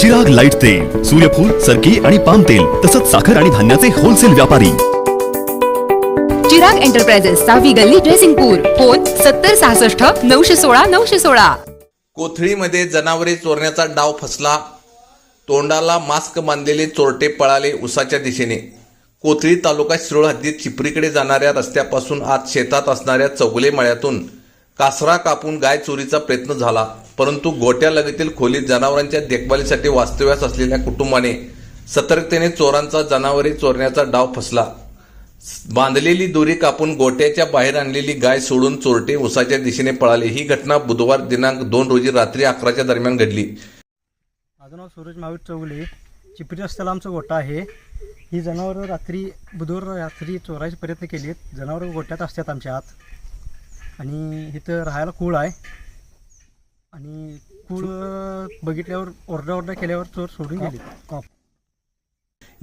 जग लाइट तेल सूर्यफूल सरकी आणि पाम तेल तसंच साखर आणि धान्याचे होलसेल व्यापारी. चिराग एंटरप्राइजेस सहावी गल्ली ड्रेसिंगपूर फोन सत्तर सहासष्ट नऊशे सोळा नऊशे सोळा. कोथळीमध्ये जनावरे चोरण्याचा डाव फसला. तोंडाला मास्क बांधलेले चोरटे पळाले उसाच्या दिशेने. कोथळी तालुका शिरोळ हद्दीत चिपरीकडे जाणाऱ्या रस्त्यापासून आत शेतात असणाऱ्या चौगले मळ्यातून कासरा कापून गाय चोरीचा प्रयत्न झाला परंतु गोट्या लगतील खोलीत जनावरांच्या देखभालीसाठी वास्तव्यास असलेल्या कुटुंबाने सतर्कतेने चोरांचा जनावरे चोरण्याचा डाव फसला. बांधलेली दोरी कापून गोट्याच्या बाहेर आणलेली गाय सोडून चोरटे उसाच्या दिशेने पळाले. ही घटना बुधवार दिनांक दोन रोजी रात्री अकराच्या दरम्यान घडली. माझं नाव सूरज महावीर चौगले. चिपरी रस्त्याला आमचा गोठा आहे. ही जनावरं रात्री बुधवार रात्री चोरायचे प्रयत्न केलेत. जनावरं गोट्यात असतात आमच्या आत. आणि इथं राहायला कूळ आहे. आणि कूळ बघितल्यावर ओरडा ओरडा केल्यावर चोर सोडून गेले.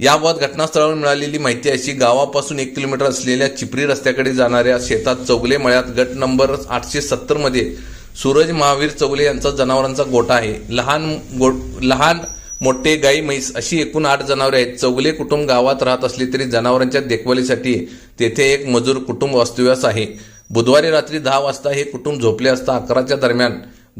याबाबत घटनास्थळावर मिळालेली माहिती अशी गावापासून एक किलोमीटर असलेल्या चिपरी रस्त्याकडे जाणाऱ्या शेतात चौगले मळ्यात गट नंबर आठशे सत्तरमध्ये सूरज महावीर चौगले यांचा जनावरांचा गोठा आहे. लहान गो लहान मोठे गाई म्हैस अशी एकूण आठ जनावरे आहेत. चौगले कुटुंब गावात राहत असले तरी जनावरांच्या देखभालीसाठी तेथे एक मजूर कुटुंब वास्तव्यास आहे. बुधवारी रात्री दहा वाजता हे कुटुंब झोपले असता अकराच्या दरम्यान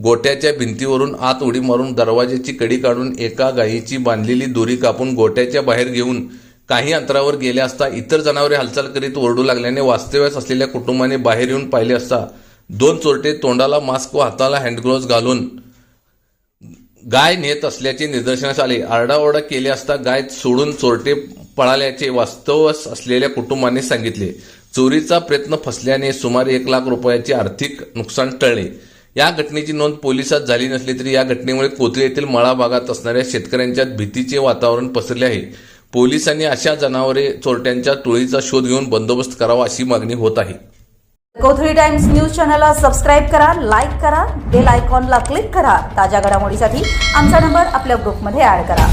गोट्याच्या भिंतीवरून आत उडी मारून दरवाजाची कडी काढून एका गायीची बांधलेली दोरी कापून गोट्याच्या बाहेर घेऊन काही अंतरावर गेले असता इतर जनावरे हालचाल करीत ओरडू लागल्याने वास्तव्यास असलेल्या कुटुंबाने बाहेर येऊन पाहिले असता दोन चोरटे तोंडाला मास्क व हाताला हँडग्लोव्ज घालून गाय नेत असल्याचे निदर्शनास आले. आरडाओरडा केले असता गाय सोडून चोरटे पळाल्याचे वास्तवस असलेल्या कुटुंबाने सांगितले. चोरीचा प्रयत्न फसल्याने सुमारे एक लाख रुपयाचे आर्थिक नुकसान टळले. या घटनेची नोंद पोलिसात झाली नसली तरी या घटनेमुळे कोथळी येथील मळा भागात असणाऱ्या शेतकऱ्यांच्यात भीतीचे वातावरण पसरले आहे. पोलिसांनी अशा जनावरे चोरट्यांच्या टोळीचा शोध घेऊन बंदोबस्त करावा अशी मागणी होत आहे. कोथळी टाइम्स न्यूज चॅनलला सबस्क्राईब करा लाईक करा बेल आयकॉनला क्लिक करा. ताज्या घडामोडीसाठी आमचा नंबर आपल्या ग्रुपमध्ये ऍड करा.